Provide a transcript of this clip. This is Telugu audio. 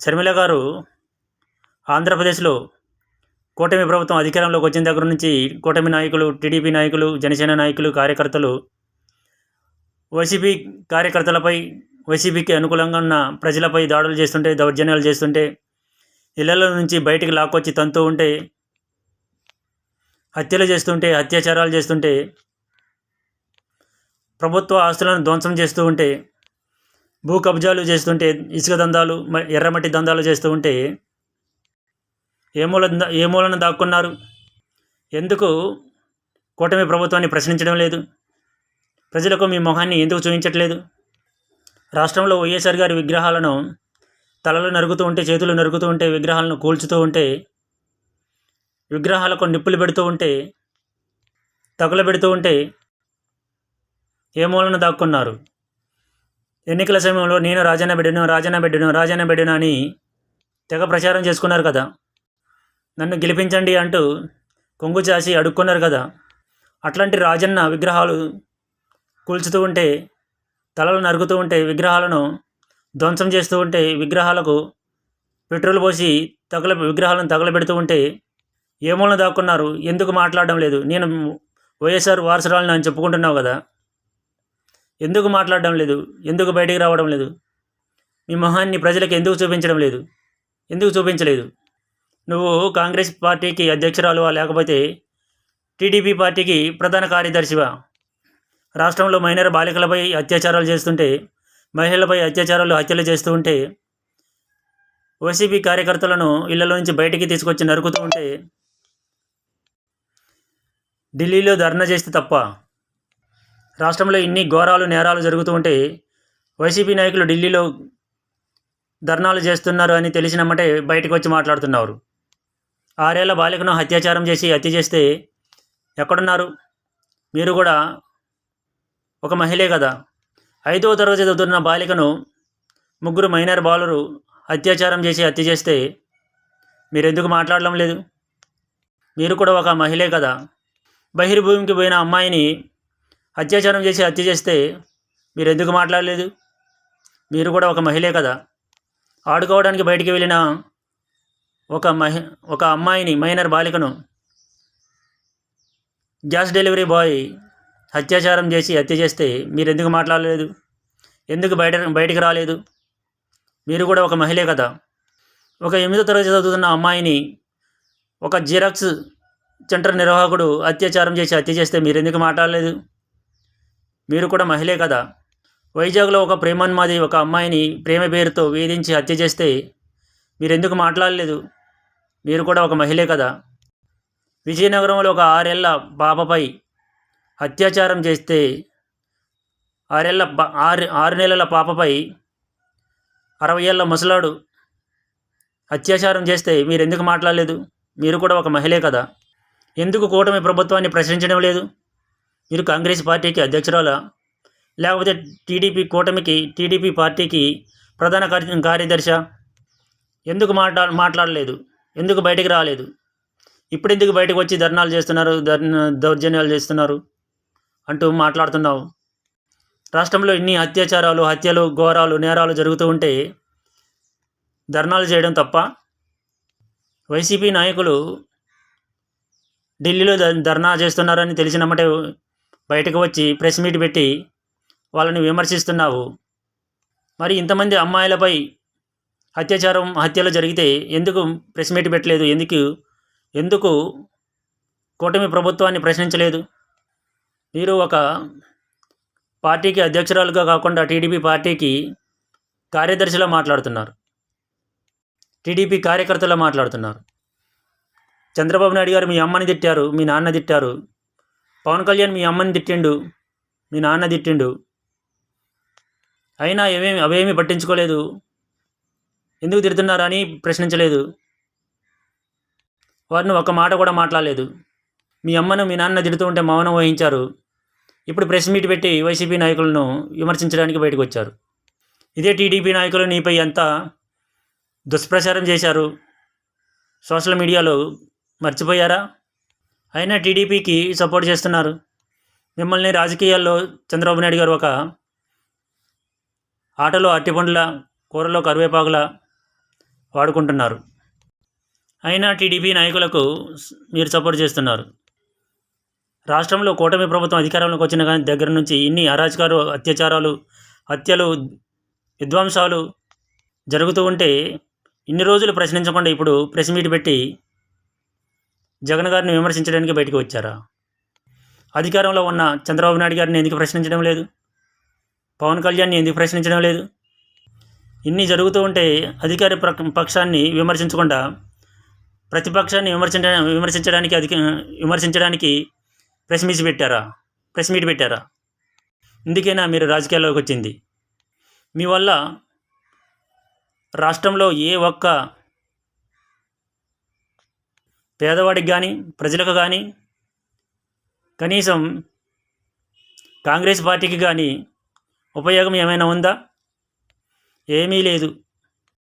శర్మిల గారు ఆంధ్రప్రదేశ్లో కూటమి ప్రభుత్వం అధికారంలోకి వచ్చిన దగ్గర నుంచి కూటమి నాయకులు టీడీపీ నాయకులు జనసేన నాయకులు కార్యకర్తలు వైసీపీ కార్యకర్తలపై వైసీపీకి అనుకూలంగా ఉన్న ప్రజలపై దాడులు చేస్తుంటే దౌర్జన్యాలు చేస్తుంటే ఇళ్ళలో నుంచి బయటికి లాక్కొచ్చి తంతూ ఉంటే హత్యలు చేస్తుంటే అత్యాచారాలు చేస్తుంటే ప్రభుత్వ ఆస్తులను ధ్వంసం చేస్తూ ఉంటే భూ కబ్జాలు చేస్తుంటే ఇసుక దందాలు ఎర్రమట్టి దందాలు చేస్తూ ఉంటే ఏ మూల ఏ మూలన దాక్కున్నారు? ఎందుకు కూటమి ప్రభుత్వాన్ని ప్రశ్నించడం లేదు? ప్రజలకు మీ మొహాన్ని ఎందుకు చూపించట్లేదు? రాష్ట్రంలో వైఎస్ఆర్ గారి విగ్రహాలను తలలు నరుగుతూ ఉంటే చేతులు నరుగుతూ ఉంటే విగ్రహాలను కూల్చుతూ ఉంటే విగ్రహాలకు నిప్పులు పెడుతూ ఉంటే తగులబెడుతూ ఉంటే ఏ మూలన దాక్కున్నారు? ఎన్నికల సమయంలో నేను రాజన్న బిడ్డను రాజన్న బిడ్డను రాజన్న బిడ్డను అని తెగ ప్రచారం చేసుకున్నారు కదా. నన్ను గెలిపించండి అంటూ కొంగు చాసి అడుక్కున్నారు కదా. అట్లాంటి రాజన్న విగ్రహాలు కూల్చుతూ ఉంటే తలలు నరుగుతూ ఉంటే విగ్రహాలను ధ్వంసం చేస్తూ ఉంటే విగ్రహాలకు పెట్రోల్ పోసి తగల విగ్రహాలను తగలబెడుతూ ఉంటే ఏమూలను దాక్కున్నారు? ఎందుకు మాట్లాడడం లేదు? నేను వైఎస్ఆర్ వారసురాలని అని చెప్పుకుంటున్నావు కదా. ఎందుకు మాట్లాడడం లేదు? ఎందుకు బయటికి రావడం లేదు? మీ మొహాన్ని ప్రజలకు ఎందుకు చూపించడం లేదు? ఎందుకు చూపించలేదు? నువ్వు కాంగ్రెస్ పార్టీకి అధ్యక్షురాలువా? లేకపోతే టీడీపీ పార్టీకి ప్రధాన కార్యదర్శివా? రాష్ట్రంలో మైనర్ బాలికలపై అత్యాచారాలు చేస్తుంటే మహిళలపై అత్యాచారాలు హత్యలు చేస్తూ ఉంటే ఓసీపీ కార్యకర్తలను ఇళ్ళలో నుంచి బయటికి తీసుకొచ్చి నరుకుతూ ఉంటే ఢిల్లీలో ధర్నా చేస్తే తప్ప రాష్ట్రంలో ఇన్ని ఘోరాలు నేరాలు జరుగుతూ ఉంటే వైసీపీ నాయకులు ఢిల్లీలో ధర్నాలు చేస్తున్నారు అని తెలిసినమ్మటే బయటకు వచ్చి మాట్లాడుతున్నారు. ఆరేళ్ళ బాలికను అత్యాచారం చేసి హత్య చేస్తే ఎక్కడున్నారు? మీరు కూడా ఒక మహిళే కదా. ఐదవ తరగతి చదువుతున్న బాలికను ముగ్గురు మైనర్ బాలురు అత్యాచారం చేసి హత్య చేస్తే మీరెందుకు మాట్లాడడం లేదు? మీరు కూడా ఒక మహిళే కదా. బహిర్భూమికి పోయిన అమ్మాయిని అత్యాచారం చేసి హత్య చేస్తే మీరు ఎందుకు మాట్లాడలేదు? మీరు కూడా ఒక మహిళే కదా. ఆడుకోవడానికి బయటికి వెళ్ళిన ఒక మహి ఒక అమ్మాయిని మైనర్ బాలికను గ్యాస్ డెలివరీ బాయ్ అత్యాచారం చేసి హత్య చేస్తే మీరు ఎందుకు మాట్లాడలేదు? ఎందుకు బయట బయటికి రాలేదు? మీరు కూడా ఒక మహిళే కదా. ఒక ఎనిమిదో తరగతి చదువుతున్న అమ్మాయిని ఒక జిరాక్స్ సెంటర్ నిర్వాహకుడు అత్యాచారం చేసి హత్య చేస్తే మీరు ఎందుకు మాట్లాడలేదు? మీరు కూడా మహిళే కదా? వైజాగ్లో ఒక ప్రేమన్మాది ఒక అమ్మాయిని ప్రేమ పేరుతో వేధించి హత్య చేస్తే మీరెందుకు మాట్లాడలేదు? మీరు కూడా ఒక మహిళే కదా? విజయనగరంలో ఒక ఆరేళ్ళ పాపపై అత్యాచారం చేస్తే ఆరేళ్ళ ఆరు ఆరు నెలల పాపపై అరవై ఏళ్ళ ముసలాడు అత్యాచారం చేస్తే మీరు ఎందుకు మాట్లాడలేదు? మీరు కూడా ఒక మహిళే కదా? ఎందుకు కూటమి ప్రభుత్వాన్ని ప్రశ్నించడం లేదు? మీరు కాంగ్రెస్ పార్టీకి అధ్యక్షురాలా? లేకపోతే టీడీపీ కూటమికి టీడీపీ పార్టీకి ప్రధాన కార్య ఎందుకు మాట్లా మాట్లాడలేదు? ఎందుకు బయటికి రాలేదు? ఇప్పుడు ఎందుకు బయటకు వచ్చి ధర్నాలు చేస్తున్నారు దౌర్జన్యాలు చేస్తున్నారు అంటూ మాట్లాడుతున్నావు? రాష్ట్రంలో ఇన్ని అత్యాచారాలు హత్యలు ఘోరాలు నేరాలు జరుగుతూ ఉంటే ధర్నాలు చేయడం తప్ప వైసీపీ నాయకులు ఢిల్లీలో ధర్నా చేస్తున్నారని తెలిసినమ్మటే బయటకు వచ్చి ప్రెస్ మీట్ పెట్టి వాళ్ళని విమర్శిస్తున్నావు. మరి ఇంతమంది అమ్మాయిలపై అత్యాచారం హత్యలు జరిగితే ఎందుకు ప్రెస్ మీట్ పెట్టలేదు? ఎందుకు ఎందుకు కూటమి ప్రభుత్వాన్ని ప్రశ్నించలేదు? మీరు ఒక పార్టీకి అధ్యక్షురాలుగా కాకుండా టీడీపీ పార్టీకి కార్యదర్శిలా మాట్లాడుతున్నారు. టీడీపీ కార్యకర్తలా మాట్లాడుతున్నారు. చంద్రబాబు నాయుడు గారు మీ అమ్మని తిట్టారు మీ నాన్న తిట్టారు. పవన్ కళ్యాణ్ మీ అమ్మని తిట్టిండు మీ నాన్న తిట్టిండు. అయినా ఏమేమి అవేమీ పట్టించుకోలేదు. ఎందుకు తిడుతున్నారని ప్రశ్నించలేదు. వారిని ఒక మాట కూడా మాట్లాడలేదు. మీ అమ్మను మీ నాన్న తిడుతూ ఉంటే మౌనం వహించారు. ఇప్పుడు ప్రెస్ మీట్ పెట్టి వైసీపీ నాయకులను విమర్శించడానికి బయటకు వచ్చారు. ఇదే టీడీపీ నాయకులు నీపై ఎంత దుష్ప్రచారం చేశారు. సోషల్ మీడియాలో మర్చిపోయారా? అయినా టీడీపీకి సపోర్ట్ చేస్తున్నారు. మిమ్మల్ని రాజకీయాల్లో చంద్రబాబు నాయుడు గారు ఒక ఆటలో అట్టిపండ్ల కూరలో కరివేపాకుల వాడుకుంటున్నారు. అయినా టీడీపీ నాయకులకు మీరు సపోర్ట్ చేస్తున్నారు. రాష్ట్రంలో కూటమి ప్రభుత్వం అధికారంలోకి వచ్చిన కానీ దగ్గర నుంచి ఇన్ని అరాచకాలు అత్యాచారాలు హత్యలు విధ్వంసాలు జరుగుతూ ఉంటే ఇన్ని రోజులు ప్రశ్నించకుండా ఇప్పుడు ప్రెస్ మీట్ పెట్టి జగన్ గారిని విమర్శించడానికి బయటకు వచ్చారా? అధికారంలో ఉన్న చంద్రబాబు నాయుడు గారిని ఎందుకు ప్రశ్నించడం లేదు? పవన్ కళ్యాణ్ని ఎందుకు ప్రశ్నించడం లేదు? ఇన్ని జరుగుతూ ఉంటే అధికార ప్ర- పక్షాన్ని విమర్శించకుండా ప్రతిపక్షాన్ని విమర్శించ విమర్శించడానికి అధిక విమర్శించడానికి ప్రెస్ మీట్ పెట్టారా? ప్రెస్ మీట్ పెట్టారా? ఇందుకైనా మీరు రాజకీయాల్లోకి వచ్చింది? మీ వల్ల రాష్ట్రంలో ఏ ఒక్క పేదవాడికి కానీ ప్రజలకు కానీ కనీసం కాంగ్రెస్ పార్టీకి కానీ ఉపయోగం ఏమైనా ఉందా? ఏమీ లేదు.